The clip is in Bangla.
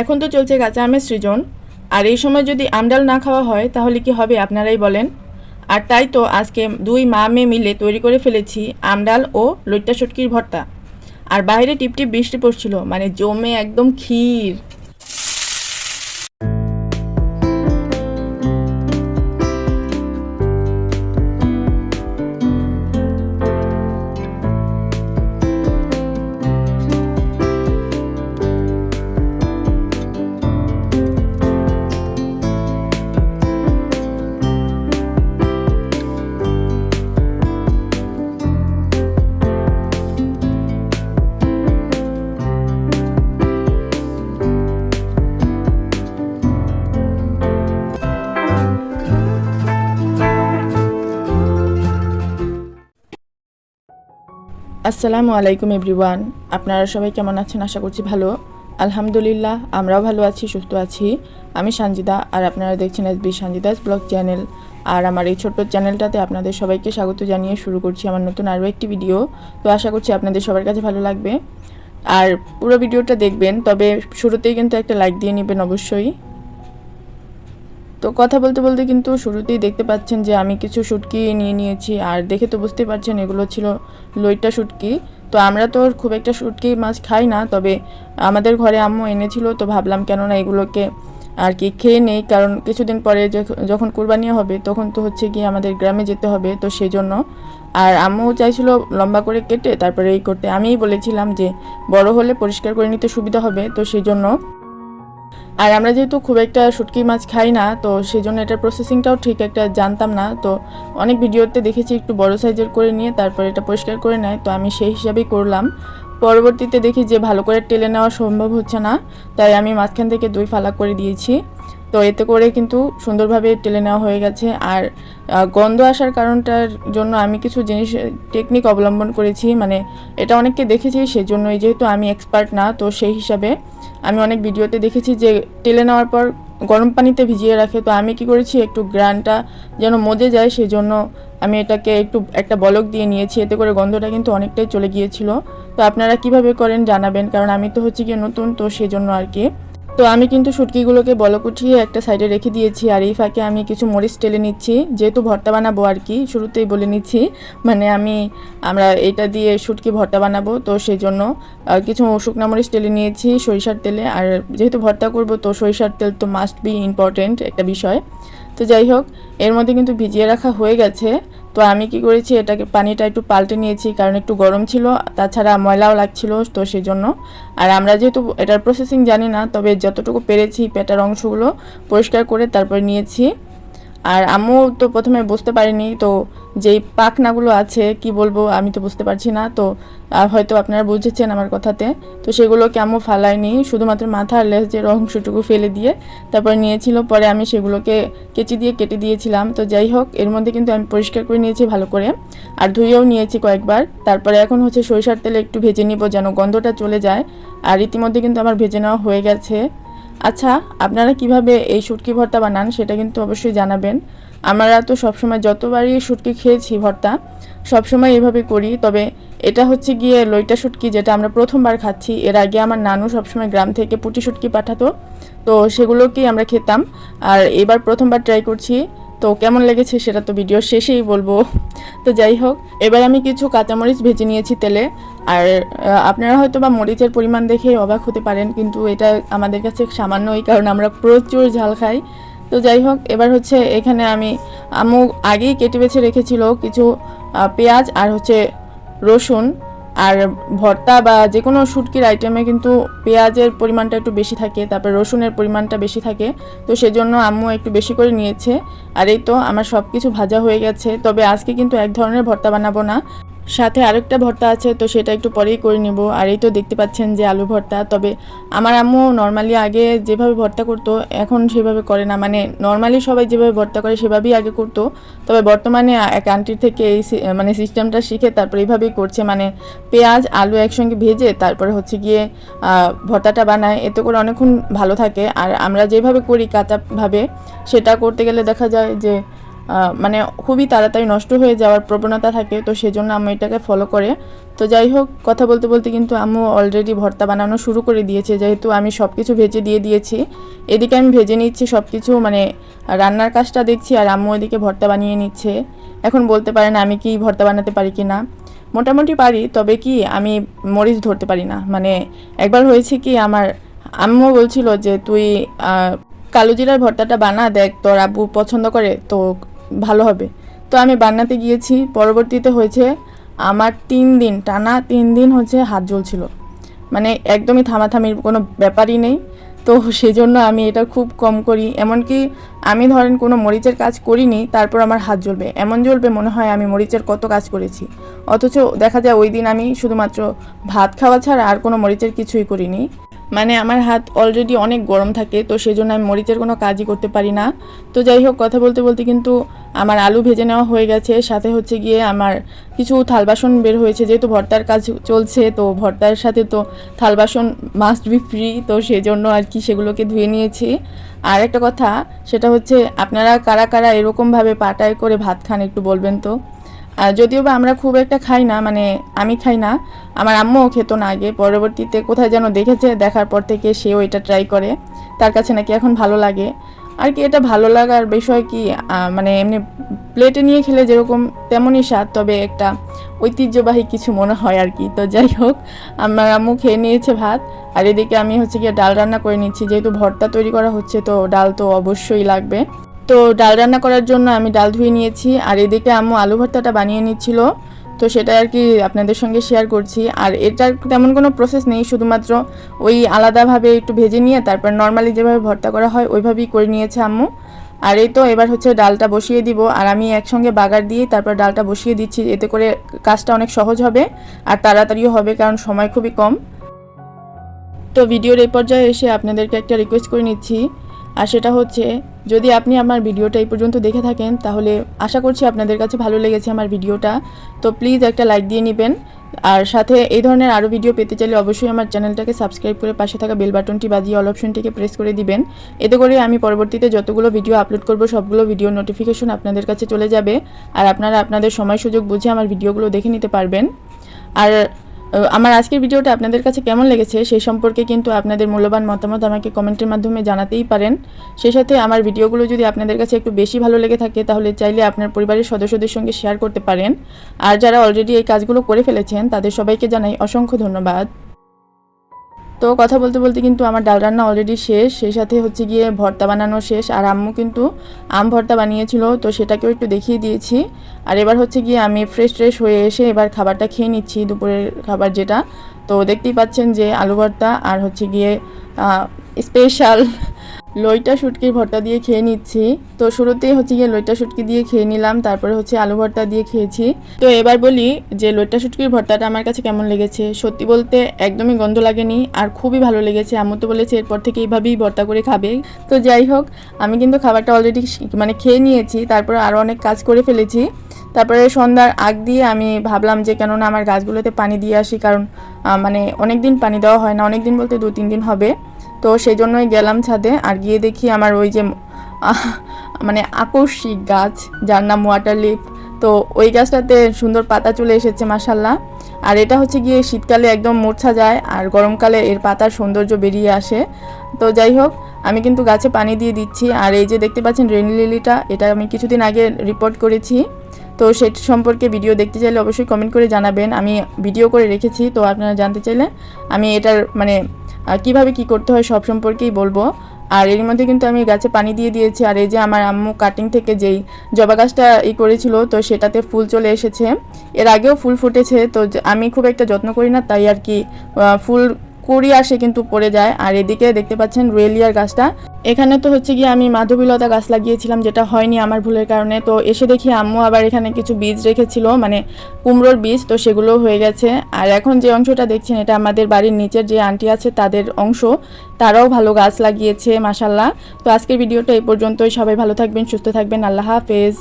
এখন তো চলছে কাঁচা আমের সৃজন আর এই সময় যদি আমডাল না খাওয়া হয়, তাহলে কি হবে আপনারাই বলেন। আর তাই তো আজকে দুই মা মেয়ে মিলে তৈরি করে ফেলেছি আমডাল ও লইট্টা শুটকির ভর্তা। আর বাইরে টিপটিপ বৃষ্টি পড়ছিল মানে জমে একদম ক্ষীর। আসসালামু আলাইকুম এভরিওয়ান। আপনারা সবাই কেমন আছেন? আশা করছি ভালো। আলহামদুলিল্লাহ, আমরাও ভালো আছি, সুস্থ আছি। আমি সঞ্জিদা আর আপনারা দেখছেন S B Sanjida's blog channel. আর আমার এই ছোট্ট চ্যানেলটাতে আপনাদের সবাইকে স্বাগত জানিয়ে শুরু করছি আমার নতুন আরও একটি ভিডিও। তো আশা করছি আপনাদের সবার কাছে ভালো লাগবে। আর পুরো ভিডিওটা দেখবেন, তবে শুরুতেই কিন্তু একটা লাইক দিয়ে নেবেন অবশ্যই। তো কথা বলতে বলতে কিন্তু শুরুতেই দেখতে পাচ্ছেন যে আমি কিছু শুটকি নিয়ে নিয়েছি। আর দেখে তো বুঝতে পারছেন এগুলো ছিল লইট্টা শুটকি। তো আমরা তো খুব একটা শুটকি মাছ খাই না, তবে আমাদের ঘরে আম্মু এনেছিল, তো ভাবলাম কেননা এগুলোকে আর কি খেয়ে নেই। কারণ কিছুদিন পরে যখন কুরবানি হবে, তখন তো হচ্ছে কি আমাদের গ্রামে যেতে হবে, তো সেই জন্য আর আম্মু চাইছিল লম্বা করে কেটে, তারপরে এই করতে। আমিই বলেছিলাম যে বড় হলে পরিষ্কার করে নিতে সুবিধা হবে, তো সেই জন্য আর আমরা যেহেতু খুব একটা শুটকি মাছ খাই না, তো সেই জন্য এটার প্রসেসিংটাও ঠিক একটা জানতাম না। তো অনেক ভিডিওতে দেখেছি একটু বড় সাইজের করে নিয়ে, তারপর এটা পরিষ্কার করে নেয়। তো আমি সেই হিসাবেই করলাম। পরবর্তীতে দেখি যে ভালো করে টেলে নেওয়া সম্ভব হচ্ছে না, তাই আমি মাঝখান থেকে দুই ফালা করে দিয়েছি। তো এতে করে কিন্তু সুন্দরভাবে টেলে নেওয়া হয়ে গেছে। আর গন্ধ আসার কারণটার জন্য আমি কিছু জিনিস টেকনিক অবলম্বন করেছি। মানে এটা অনেককে দেখেছি, সেজন্যই যেহেতু আমি এক্সপার্ট না, তো সেই হিসাবে আমি অনেক ভিডিওতে দেখেছি যে টেলে নেওয়ার পর গরম পানিতে ভিজিয়ে রাখে। তো আমি কি করেছি, একটু গ্রানটা যেন মজে যায় সেই জন্য আমি এটাকে একটু, একটা বলক দিয়ে নিয়েছি। এতে করে গন্ধটা কিন্তু অনেকটাই চলে গিয়েছিল। তো আপনারা কীভাবে করেন জানাবেন, কারণ আমি তো হচ্ছে গিয়ে নতুন, তো সেই জন্য আর কি। তো আমি কিন্তু শুটকিগুলোকে বলক উঠিয়ে একটা সাইডে রেখে দিয়েছি আর এই ফাঁকে আমি কিছু মরিচ টেলে নিচ্ছি। যেহেতু ভর্তা বানাবো আর কি, শুরুতেই বলে নিচ্ছি। মানে আমি, আমরা এটা দিয়ে শুটকি ভর্তা বানাবো, তো সেই জন্য কিছু শুকনা মরিচ টেলে নিয়েছি সরিষার তেলে। আর যেহেতু ভর্তা করব, তো সরিষার তেল তো মাস্ট বি ইম্পর্টেন্ট একটা বিষয়। তো যাই হোক, এর মধ্যে কিন্তু ভিজিয়ে রাখা হয়ে গেছে। তো আমি কি করেছি, এটাকে পানিটা একটু পাল্টে নিয়েছি, কারণ একটু গরম ছিল, তাছাড়া ময়লাও লাগছিল, তো সেই জন্য আর আমরা যেহেতু এটার প্রসেসিং জানি না, তবে যতটুকু পেরেছি পেটার অংশগুলো পরিষ্কার করে তারপরে নিয়েছি। আর আম্মু তো প্রথমে বুঝতে পারিনি, তো যেই পাখনাগুলো আছে, কি বলব আমি তো বুঝতে পারছি না। তো হয়তো আপনারা বুঝেছেন আমার কথাতে। তো সেগুলোকে আম্মু ফালায়নি, শুধুমাত্র মাথা আর লেজের অংশটুকু ফেলে দিয়ে তারপর নিয়েছিল। পরে আমি সেগুলোকে কেচি দিয়ে কেটে দিয়েছিলাম। তো যাই হোক, এর মধ্যে কিন্তু আমি পরিষ্কার করে নিয়েছি ভালো করে। আর ধুয়েও নিয়েছি কয়েকবার। তারপরে এখন হচ্ছে সরিষার তেলে একটু ভেজে নিব যেন গন্ধটা চলে যায়। আর ইতিমধ্যে কিন্তু আমার ভেজে নেওয়া হয়ে গেছে। আচ্ছা আপনারা কীভাবে এই শুটকি ভর্তা বানান সেটা কিন্তু অবশ্যই জানাবেন। আমরা তো সবসময় যতবারই শুটকি খেয়েছি ভর্তা, সবসময় এভাবে করি। তবে এটা হচ্ছে গিয়ে লইটা শুটকি যেটা আমরা প্রথমবার খাচ্ছি। এর আগে আমার নানু সবসময় গ্রাম থেকে পুটি শুটকি পাঠাতো। তো সেগুলোকেই আমরা খেতাম। আর এবার প্রথমবার ট্রাই করছি তো কেমন লেগেছে সেটা তো ভিডিও শেষেই বলব। তো যাই হোক, এবার আমি কিছু কাঁচামরিচ ভেজে নিয়েছি তেলে। আর আপনারা হয়তো বা মরিচের পরিমাণ দেখে অবাক হতে পারেন, কিন্তু এটা আমাদের কাছে সামান্যই, কারণ আমরা প্রচুর ঝাল খাই। তো যাই হোক, এবার হচ্ছে এখানে আমি আমু আগেই কেটে বেছে রেখেছিল কিছু পেঁয়াজ আর হচ্ছে রসুন। আর ভর্তা বা যে কোনো শুটকির আইটেমে কিন্তু পেঁয়াজের পরিমাণটা একটু বেশি থাকে, তারপর রসুনের পরিমাণটা বেশি থাকে। তো সেজন্য আম্মু একটু বেশি করে নিয়েছে। আর এই তো আমার সব কিছু ভাজা হয়ে গেছে। তবে আজকে কিন্তু এক ধরনের ভর্তা বানাবো না। সাথে আরেকটা ভর্তা আছে, তো সেটা একটু পরেই করে নিব। আর এই তো দেখতে পাচ্ছেন যে আলু ভর্তা। তবে আমার আম্মু নর্মালি আগে যেভাবে ভর্তা করতো, এখন সেভাবে করে না। মানে নর্মালি সবাই যেভাবে ভর্তা করে, সেভাবেই আগে করতো। তবে বর্তমানে এক আন্টির থেকে এই মানে সিস্টেমটা শিখে তারপর এইভাবেই করছে। মানে পেঁয়াজ, আলু একসঙ্গে ভেজে তারপরে হচ্ছে গিয়ে ভর্তাটা বানায়। এতে করে অনেকক্ষণ ভালো থাকে। আর আমরা যেভাবে করি কাঁচাভাবে, সেটা করতে গেলে দেখা যায় যে মানে খুবই তাড়াতাড়ি নষ্ট হয়ে যাওয়ার প্রবণতা থাকে তো সেজন্য আম্মু এটাকে ফলো করে। তো যাই হোক কথা বলতে বলতে কিন্তু আম্মু অলরেডি ভর্তা বানানো শুরু করে দিয়েছে যেহেতু আমি সব কিছু ভেজে দিয়ে দিয়েছি। এদিকে আমি ভেজে নিচ্ছি সব কিছু মানে রান্নার কাজটা দেখছি আর আম্মু এদিকে ভর্তা বানিয়ে নিচ্ছে। এখন বলতে পারেন আমি কি ভর্তা বানাতে পারি কি না। মোটামুটি পারি তবে কি আমি মরিচ ধরতে পারি না। মানে একবার হয়েছে কি আমার আম্মু বলছিল যে তুই আহ, কালো জিরার ভর্তাটা বানা দেখ তোর আব্বু পছন্দ করে তো ভালো হবে। তো আমি বানাতে গিয়েছি, পরবর্তীতে হয়েছে আমার তিন দিন, টানা তিন দিন হচ্ছে হাত জ্বলছিল। মানে একদমই থামাথামির কোনো ব্যাপারই নেই। তো সেজন্য আমি এটা খুব কম করি। এমনকি আমি ধরেন কোনো মরিচের কাজ করিনি, তারপর আমার হাত জ্বলবে। এমন জ্বলবে মনে হয় আমি মরিচের কত কাজ করেছি। অথচ দেখা যায় ওই দিন আমি শুধুমাত্র ভাত খাওয়া ছাড়া আর কোনো মরিচের কিছুই করিনি। মানে আমার হাত অলরেডি অনেক গরম থাকে, তো সেই জন্য আমি মরিচের কোনো কাজই করতে পারি না। তো যাই হোক, কথা বলতে বলতে কিন্তু আমার আলু ভেজে নেওয়া হয়ে গেছে, সাথে হচ্ছে গিয়ে আমার কিছু থাল বাসন বের হয়েছে, যেহেতু ভর্তার কাজ চলছে, তো ভর্তার সাথে তো থাল বাসন মাস্ট বি ফ্রি তো সেজন্য আর কি সেগুলোকে ধুয়ে নিয়েছি। আর একটা কথা, সেটা হচ্ছে আপনারা কারা কারা এরকমভাবে পাটায় করে ভাত খান একটু বলবেন তো? যদিও বা আমরা খুব একটা খাই না মানে আমি খাই না, আমার আম্মুও খেত না আগে, পরবর্তীতে কোথায় যেন দেখেছে, দেখার পর থেকে সেও এটা ট্রাই করে, তার কাছে নাকি এখন ভালো লাগে। আর কি এটা ভালো লাগার বিষয় কি মানে এমনি প্লেটে নিয়ে খেলে যেরকম তেমনই স্বাদ, তবে একটা ঐতিহ্যবাহী কিছু মনে হয় আর কি। তো যাই হোক, আমার আম্মু খেয়ে নিয়েছে ভাত, আর এদিকে আমি হচ্ছে গিয়ে ডাল রান্না করে নিচ্ছি, যেহেতু ভর্তা তৈরি করা হচ্ছে, তো ডাল তো অবশ্যই লাগবে। তো ডাল রান্না করার জন্য আমি ডাল ধুয়ে নিয়েছি, আর এদিকে আম্মু আলু ভর্তাটা বানিয়ে নিচ্ছিল। তো সেটা আর কি আপনাদের সঙ্গে শেয়ার করছি। আর এটার তেমন কোনো প্রসেস নেই, শুধুমাত্র ওই আলাদাভাবে একটু ভেজে নিয়ে তারপর নর্মালি যেভাবে ভর্তা করা হয় ওইভাবেই করে নিয়েছে আম্মু। আর এই তো এবার হচ্ছে ডালটা বসিয়ে দিব, আর আমি একসঙ্গে বাগার দিয়ে তারপর ডালটা বসিয়ে দিচ্ছি, এতে করে কাজটা অনেক সহজ হবে, আর তাড়াতাড়িও হবে, কারণ সময় খুবই কম। তো ভিডিওর এই পর্যায়ে এসে আপনাদেরকে একটা রিকোয়েস্ট করে নিচ্ছি, আর সেটা হচ্ছে যদি আপনি আমার ভিডিওটা এই পর্যন্ত দেখে থাকেন, তাহলে আশা করছি আপনাদের কাছে ভালো লেগেছে আমার ভিডিওটা। তো প্লিজ একটা লাইক দিয়ে নেবেন। আর সাথে এই ধরনের আরও ভিডিও পেতে চাইলে অবশ্যই আমার চ্যানেলটাকে সাবস্ক্রাইব করে পাশে থাকা বেল বাটনটি বাজিয়ে অল অপশনটিকে প্রেস করে দিবেন। এতে করে আমি পরবর্তীতে যতগুলো ভিডিও আপলোড করব, সবগুলো ভিডিও নোটিফিকেশন আপনাদের কাছে চলে যাবে। আর আপনারা আপনাদের সময় সুযোগ বুঝে আমার ভিডিওগুলো দেখে নিতে পারবেন। আর আমার আজকের ভিডিওটা আপনাদের কাছে কেমন লেগেছে সেই সম্পর্কে কিন্তু আপনাদের মূল্যবান মতামত আমাকে কমেন্টের মাধ্যমে জানাতেই পারেন। সেই সাথে আমার ভিডিওগুলো যদি আপনাদের কাছে একটু বেশি ভালো লেগে থাকে, তাহলে চাইলে আপনার পরিবারের সদস্যদের সঙ্গে শেয়ার করতে পারেন। আর যারা অলরেডি এই কাজগুলো করে ফেলেছেন, তাদের সবাইকে জানাই অসংখ্য ধন্যবাদ। তো কথা বলতে বলতে কিন্তু আমার ডাল রান্না অলরেডি শেষ। সেই সাথে হচ্ছে গিয়ে ভর্তা বানানো শেষ। আর আম্মু কিন্তু আম ভর্তা বানিয়েছিল, তো সেটাকেও একটু দেখিয়ে দিয়েছি। আর এবার হচ্ছে গিয়ে আমি ফ্রেশ ট্রেশ হয়ে এসে এবার খাবারটা খেয়ে নিচ্ছি, দুপুরের খাবার যেটা। তো দেখতেই পাচ্ছেন যে আলু ভর্তা আর হচ্ছে গিয়ে স্পেশাল লইটা শুটকির ভর্তা দিয়ে খেয়ে নিচ্ছি। তো শুরুতেই হচ্ছে গিয়ে লইটা শুটকি দিয়ে খেয়ে নিলাম, তারপরে হচ্ছে আলু ভর্তা দিয়ে খেয়েছি। তো এবার বলি যে লইটা শুটকির ভর্তাটা আমার কাছে কেমন লেগেছে? সত্যি বলতে একদমই গন্ধ লাগেনি আর খুবই ভালো লেগেছে। আম্মু তো বলেছে এরপর থেকে এইভাবেই ভর্তা করে খাবে। তো যাই হোক, আমি কিন্তু খাবারটা অলরেডি মানে খেয়ে নিয়েছি, তারপরে আরও অনেক কাজ করে ফেলেছি। তারপরে সন্ধ্যার আগ দিয়ে আমি ভাবলাম যে কেননা আমার গাছগুলোতে পানি দিয়ে আসি, কারণ মানে অনেক দিন পানি দেওয়া হয় না অনেক দিন বলতে দু তিন দিন হবে। তো সেই জন্যই গেলাম ছাদে আর গিয়ে দেখি আমার ওই যে মানে আকস্মিক গাছ, যার নাম ওয়াটার লিপ তো ওই গাছটাতে সুন্দর পাতা চলে এসেছে মাসাল্লাহ আর এটা হচ্ছে গিয়ে শীতকালে একদম মূর্ছা যায় আর গরমকালে এর পাতার সৌন্দর্য বেরিয়ে আসে। তো যাই হোক, আমি কিন্তু গাছে পানি দিয়ে দিচ্ছি। আর এই যে দেখতে পাচ্ছেন রেন লিলিটা, এটা আমি কিছুদিন আগে রিপোর্ট করেছি। তো সেট সম্পর্কে ভিডিও দেখতে চাইলে অবশ্যই কমেন্ট করে জানাবেন। আমি ভিডিও করে রেখেছি, তো আপনারা জানতে চাইলে আমি এটার মানে কীভাবে কি করতে হয় সব সম্পর্কেই বলব। আর এর মধ্যে কিন্তু আমি গাছে পানি দিয়ে দিয়েছি। আর এই যে আমার আম্মু কাটিং থেকে যেই জবা গাছটা ই করেছিল, তো সেটাতে ফুল চলে এসেছে। এর আগেও ফুল ফুটেছে, তো আমি খুব একটা যত্ন করি না, তাই আর কি ফুল কুড়ি আসে কিন্তু পড়ে যায়। আর এদিকে দেখতে পাচ্ছেন রুয়েলিয়ার গাছটা। এখানে তো হচ্ছে গিয়ে আমি মাধবীলতা গাছ লাগিয়েছিলাম, যেটা হয়নি আমার ভুলের কারণে। তো এসে দেখি আম্মু আবার এখানে কিছু বীজ রেখেছিল মানে কুমড়োর বীজ, তো সেগুলো হয়ে গেছে। আর এখন যে অংশটা দেখছেন, এটা আমাদের বাড়ির নিচের যে আন্টি আছে, তাদের অংশ। তারাও ভালো গাছ লাগিয়েছে মাসাল্লাহ তো আজকের ভিডিওটা এই পর্যন্তই। সবাই ভালো থাকবেন, সুস্থ থাকবেন। আল্লাহ হাফেজ।